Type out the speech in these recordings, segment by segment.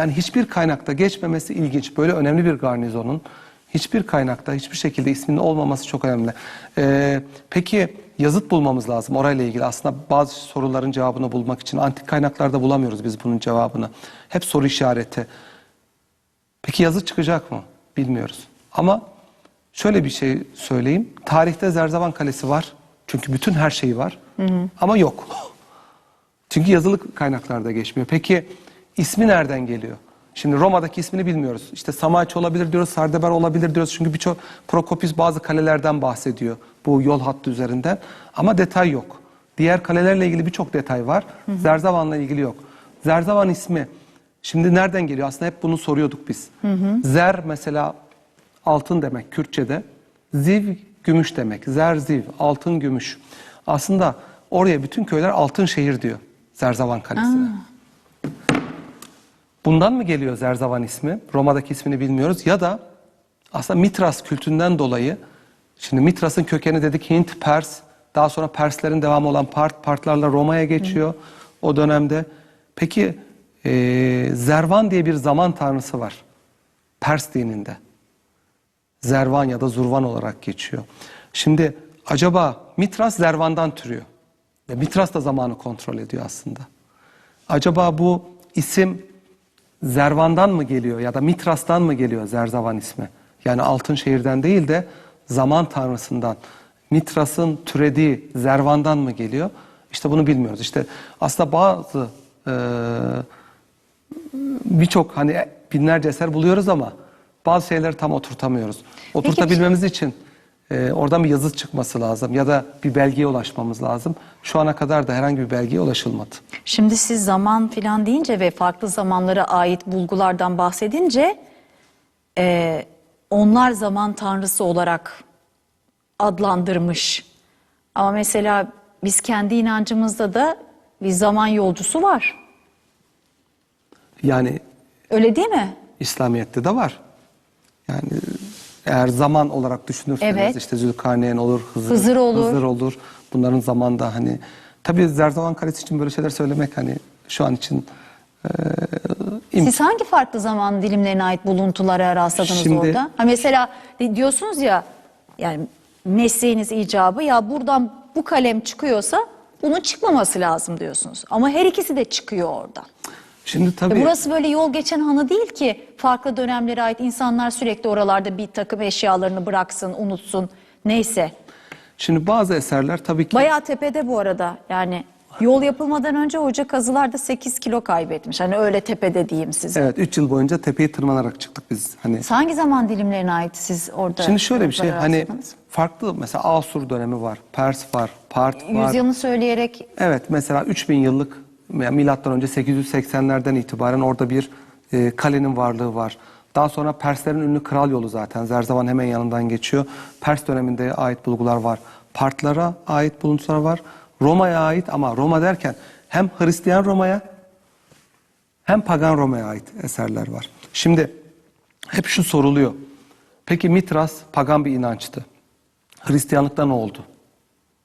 Yani hiçbir kaynakta geçmemesi ilginç. Böyle önemli bir garnizonun hiçbir kaynakta hiçbir şekilde isminin olmaması çok önemli. Ee, peki yazıt bulmamız lazım orayla ilgili. Aslında bazı soruların cevabını bulmak için antik kaynaklarda bulamıyoruz biz bunun cevabını. Hep soru işareti. Peki yazı çıkacak mı? Bilmiyoruz. Ama şöyle bir şey söyleyeyim. Tarihte Zerzavan Kalesi var. Çünkü bütün her şeyi var. Ama yok. Çünkü yazılı kaynaklarda geçmiyor. Peki ismi nereden geliyor? Şimdi Roma'daki ismini bilmiyoruz. İşte Samaç olabilir diyoruz, Sardeber olabilir diyoruz. Çünkü birçok Prokopis bazı kalelerden bahsediyor bu yol hattı üzerinden. Ama detay yok. Diğer kalelerle ilgili birçok detay var. Zerzavan'la ilgili yok. Zerzavan ismi şimdi nereden geliyor? Aslında hep bunu soruyorduk biz. Zer mesela altın demek Kürtçe'de. Ziv gümüş demek. Zer ziv altın gümüş. Aslında oraya bütün köyler altın şehir diyor Zerzavan Kalesi'ne. Bundan mı geliyor Zerzavan ismi? Roma'daki ismini bilmiyoruz. Ya da aslında Mitras kültünden dolayı şimdi Mitras'ın kökeni dedik Hint, Pers. Daha sonra Perslerin devamı olan Part, Partlarla Roma'ya geçiyor o dönemde. Peki eee, Zervan diye bir zaman tanrısı var. Pers dininde. Zervan ya da Zurvan olarak geçiyor. Şimdi acaba Mitras Zervan'dan türüyor. Ve Mitras da zamanı kontrol ediyor aslında. Acaba bu isim Zervan'dan mı geliyor ya da Mitras'tan mı geliyor Zerzavan ismi? Yani altın şehirden değil de zaman tanrısından. Mitras'ın türediği Zervan'dan mı geliyor? İşte bunu bilmiyoruz. İşte aslında bazı eee birçok hani binlerce eser buluyoruz ama bazı şeyleri tam oturtamıyoruz. Oturtabilmemiz için e, oradan bir yazı çıkması lazım ya da bir belgeye ulaşmamız lazım. Şu ana kadar da herhangi bir belgeye ulaşılmadı. Şimdi siz zaman filan deyince ve farklı zamanlara ait bulgulardan bahsedince e, onlar zaman tanrısı olarak adlandırmış. Ama mesela biz kendi inancımızda da bir zaman yolcusu var. Yani Öyle değil mi? İslamiyet'te de var. Yani eğer zaman olarak düşünürseniz Evet. işte Zülkarneyn olur, Hızır, Hızır olur. Olur. Bunların zamanda hani tabii Zerzavan Kalesi için böyle şeyler söylemek hani şu an için e, Siz hangi farklı zaman dilimlerine ait buluntulara rastladınız Şimdi- orada? Ha mesela di- diyorsunuz ya yani mesleğiniz icabı ya buradan bu kalem çıkıyorsa bunun çıkmaması lazım diyorsunuz. Ama her ikisi de çıkıyor oradan. Şimdi tabii burası böyle yol geçen hanı değil ki farklı dönemlere ait insanlar sürekli oralarda bir takım eşyalarını bıraksın, unutsun. Neyse. şimdi bazı eserler tabii ki Bayağı tepede bu arada. Yani yol yapılmadan önce hoca kazılarda 8 kilo kaybetmiş. Hani öyle tepede diyeyim size. evet 3 yıl boyunca tepeyi tırmanarak çıktık biz. Hani Hangi zaman dilimlerine ait siz orada? Şimdi şöyle bir şey hani rastladınız? farklı mesela Asur dönemi var, Pers var, Part var. Yüzyılını söyleyerek Evet mesela 3000 yıllık yani milattan önce 880'lerden itibaren orada bir e, kalenin varlığı var. Daha sonra Perslerin ünlü kral yolu zaten Zerzavan hemen yanından geçiyor. Pers döneminde ait bulgular var. Partlara ait buluntular var. Roma'ya ait ama Roma derken hem Hristiyan Roma'ya hem pagan Roma'ya ait eserler var. Şimdi hep şu soruluyor. Peki Mitras pagan bir inançtı. Hristiyanlıkta ne oldu?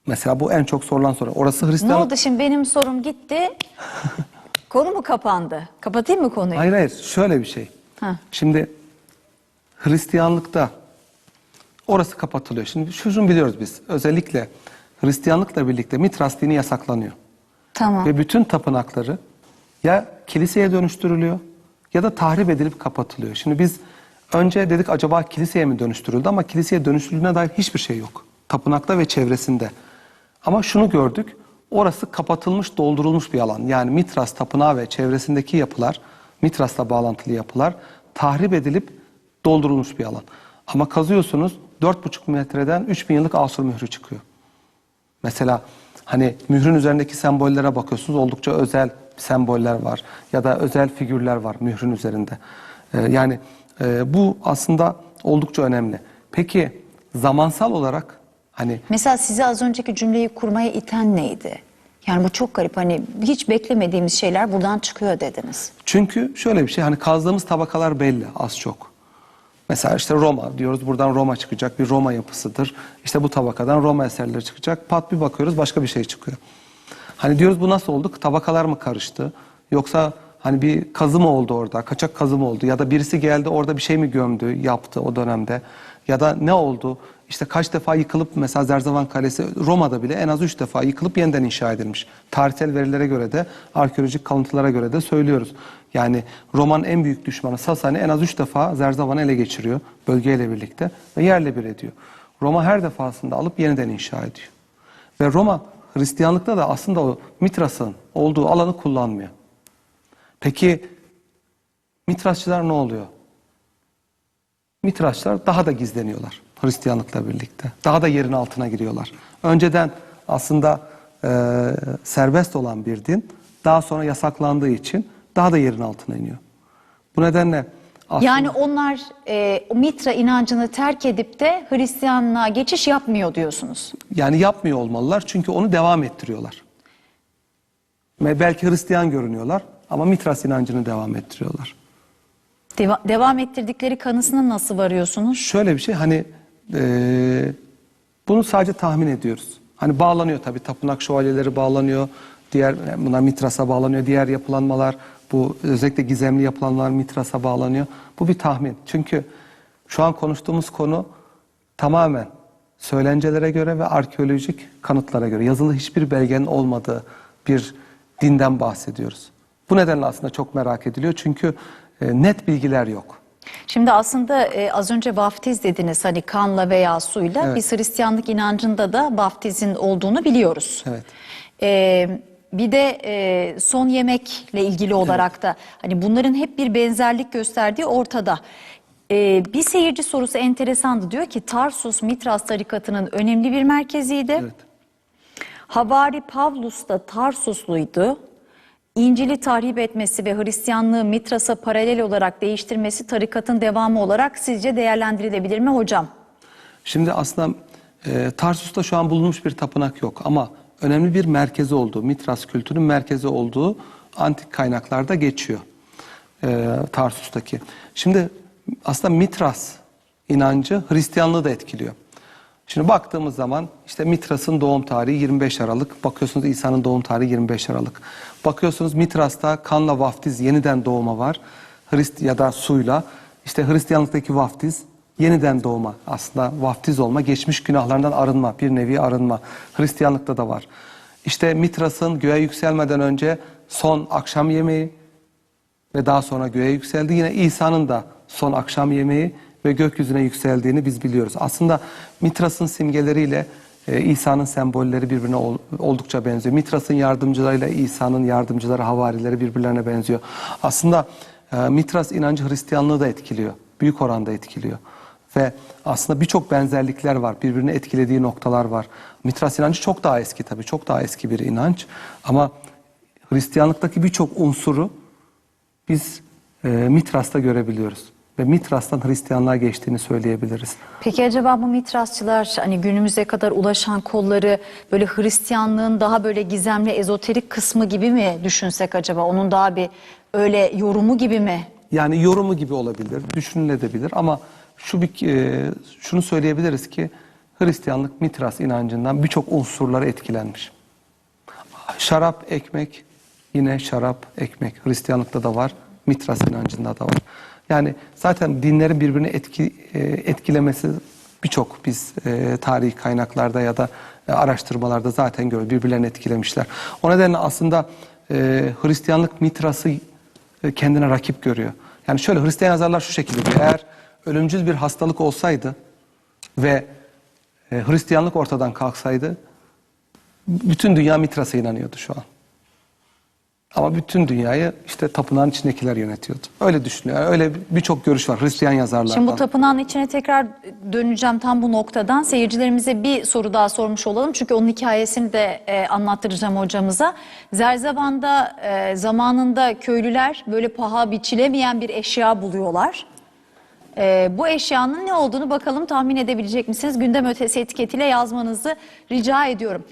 Mesela bu en çok sorulan soru. Orası ne Hristiyanlık. oldu şimdi benim sorum gitti. Konu mu kapandı? Kapatayım mı konuyu? Hayır hayır şöyle bir şey. Ha. Şimdi Hristiyanlıkta orası kapatılıyor. Şimdi şunu biliyoruz biz. Özellikle Hristiyanlıkla birlikte Mitras dini yasaklanıyor. Tamam. Ve bütün tapınakları ya kiliseye dönüştürülüyor ya da tahrip edilip kapatılıyor. Şimdi biz önce dedik acaba kiliseye mi dönüştürüldü ama kiliseye dönüştürüldüğüne dair hiçbir şey yok. Tapınakta ve çevresinde. Ama şunu gördük. Orası kapatılmış, doldurulmuş bir alan. Yani Mitras tapınağı ve çevresindeki yapılar, Mitras'la bağlantılı yapılar tahrip edilip doldurulmuş bir alan. Ama kazıyorsunuz 4,5 metreden 3000 yıllık Asur mührü çıkıyor. Mesela hani mührün üzerindeki sembollere bakıyorsunuz oldukça özel semboller var ya da özel figürler var mührün üzerinde. Ee, yani e, bu aslında oldukça önemli. Peki zamansal olarak hani Mesela size az önceki cümleyi kurmaya iten neydi? Yani bu çok garip hani hiç beklemediğimiz şeyler buradan çıkıyor dediniz. çünkü şöyle bir şey hani kazdığımız tabakalar belli az çok. Mesela işte Roma diyoruz buradan Roma çıkacak bir Roma yapısıdır. İşte bu tabakadan Roma eserleri çıkacak. Pat bir bakıyoruz başka bir şey çıkıyor. Hani diyoruz bu nasıl oldu? Tabakalar mı karıştı? Yoksa Hani bir kazı mı oldu orada, kaçak kazı mı oldu ya da birisi geldi orada bir şey mi gömdü, yaptı o dönemde ya da ne oldu? İşte kaç defa yıkılıp mesela Zerzavan Kalesi Roma'da bile en az üç defa yıkılıp yeniden inşa edilmiş. Tarihsel verilere göre de arkeolojik kalıntılara göre de söylüyoruz. Yani Roma'nın en büyük düşmanı Sasani en az üç defa Zerzavan'ı ele geçiriyor bölgeyle birlikte ve yerle bir ediyor. Roma her defasında alıp yeniden inşa ediyor. Ve Roma Hristiyanlıkta da aslında o Mitras'ın olduğu alanı kullanmıyor. Peki Mitrasçılar ne oluyor? Mitrasçılar daha da gizleniyorlar Hristiyanlıkla birlikte. Daha da yerin altına giriyorlar. Önceden aslında e, serbest olan bir din daha sonra yasaklandığı için daha da yerin altına iniyor. Bu nedenle aslında, Yani onlar e, Mitra inancını terk edip de Hristiyanlığa geçiş yapmıyor diyorsunuz. yani yapmıyor olmalılar çünkü onu devam ettiriyorlar. Belki Hristiyan görünüyorlar ama Mitras inancını devam ettiriyorlar. Deva- devam ettirdikleri kanısına nasıl varıyorsunuz? Şöyle bir şey hani eee, bunu sadece tahmin ediyoruz. Hani bağlanıyor tabii tapınak şövalyeleri bağlanıyor. Diğer bunlar Mitras'a bağlanıyor. Diğer yapılanmalar bu özellikle gizemli yapılanlar Mitras'a bağlanıyor. Bu bir tahmin. Çünkü şu an konuştuğumuz konu tamamen söylencelere göre ve arkeolojik kanıtlara göre yazılı hiçbir belgenin olmadığı bir dinden bahsediyoruz. Bu nedenle aslında çok merak ediliyor. Çünkü e, net bilgiler yok. Şimdi aslında e, az önce vaftiz dediniz hani kanla veya suyla. Evet. Biz Hristiyanlık inancında da vaftizin olduğunu biliyoruz. Evet. E, bir de e, son yemekle ilgili olarak da hani bunların hep bir benzerlik gösterdiği ortada. E, bir seyirci sorusu enteresandı. Diyor ki Tarsus Mitras tarikatının önemli bir merkeziydi. Evet. Havari Pavlus da Tarsusluydu. İncil'i tahrip etmesi ve Hristiyanlığı Mitras'a paralel olarak değiştirmesi tarikatın devamı olarak sizce değerlendirilebilir mi hocam? Şimdi aslında e, Tarsus'ta şu an bulunmuş bir tapınak yok ama önemli bir merkezi olduğu, Mitras kültürünün merkezi olduğu antik kaynaklarda geçiyor. E, Tarsus'taki. Şimdi aslında Mitras inancı Hristiyanlığı da etkiliyor. Şimdi baktığımız zaman işte Mitras'ın doğum tarihi 25 Aralık. Bakıyorsunuz İsa'nın doğum tarihi 25 Aralık. Bakıyorsunuz Mitras'ta kanla vaftiz yeniden doğuma var. Hrist ya da suyla. İşte Hristiyanlıktaki vaftiz yeniden doğma aslında vaftiz olma, geçmiş günahlardan arınma, bir nevi arınma. Hristiyanlıkta da var. İşte Mitras'ın göğe yükselmeden önce son akşam yemeği ve daha sonra göğe yükseldi. Yine İsa'nın da son akşam yemeği ve gökyüzüne yükseldiğini biz biliyoruz. Aslında Mitras'ın simgeleriyle e, İsa'nın sembolleri birbirine ol- oldukça benziyor. Mitras'ın yardımcılarıyla İsa'nın yardımcıları, havarileri birbirlerine benziyor. Aslında e, Mitras inancı Hristiyanlığı da etkiliyor. Büyük oranda etkiliyor. Ve aslında birçok benzerlikler var. Birbirini etkilediği noktalar var. Mitras inancı çok daha eski tabii. Çok daha eski bir inanç. Ama Hristiyanlıktaki birçok unsuru biz e, Mitras'ta görebiliyoruz. Ve Mitras'tan Hristiyanlığa geçtiğini söyleyebiliriz. Peki acaba bu Mitrasçılar hani günümüze kadar ulaşan kolları böyle Hristiyanlığın daha böyle gizemli ezoterik kısmı gibi mi düşünsek acaba? Onun daha bir öyle yorumu gibi mi? Yani yorumu gibi olabilir, düşünülebilir ama şu bir e, şunu söyleyebiliriz ki Hristiyanlık Mitras inancından birçok unsurlara etkilenmiş. Şarap, ekmek, yine şarap, ekmek Hristiyanlıkta da var, Mitras inancında da var. Yani zaten dinlerin birbirini etki, e, etkilemesi birçok biz e, tarihi kaynaklarda ya da e, araştırmalarda zaten görüyoruz. Birbirlerini etkilemişler. O nedenle aslında e, Hristiyanlık Mitras'ı kendine rakip görüyor. Yani şöyle Hristiyan yazarlar şu şekilde diyor. Eğer ölümcül bir hastalık olsaydı ve Hristiyanlık ortadan kalksaydı bütün dünya Mitras'a inanıyordu şu an. Ama bütün dünyayı işte tapınağın içindekiler yönetiyordu. Öyle düşünüyor. Öyle birçok görüş var Hristiyan yazarlardan. Şimdi bu tapınağın içine tekrar döneceğim tam bu noktadan. Seyircilerimize bir soru daha sormuş olalım. Çünkü onun hikayesini de e, anlattıracağım hocamıza. Zerzavan'da e, zamanında köylüler böyle paha biçilemeyen bir eşya buluyorlar. E, bu eşyanın ne olduğunu bakalım tahmin edebilecek misiniz? Gündem ötesi etiketiyle yazmanızı rica ediyorum.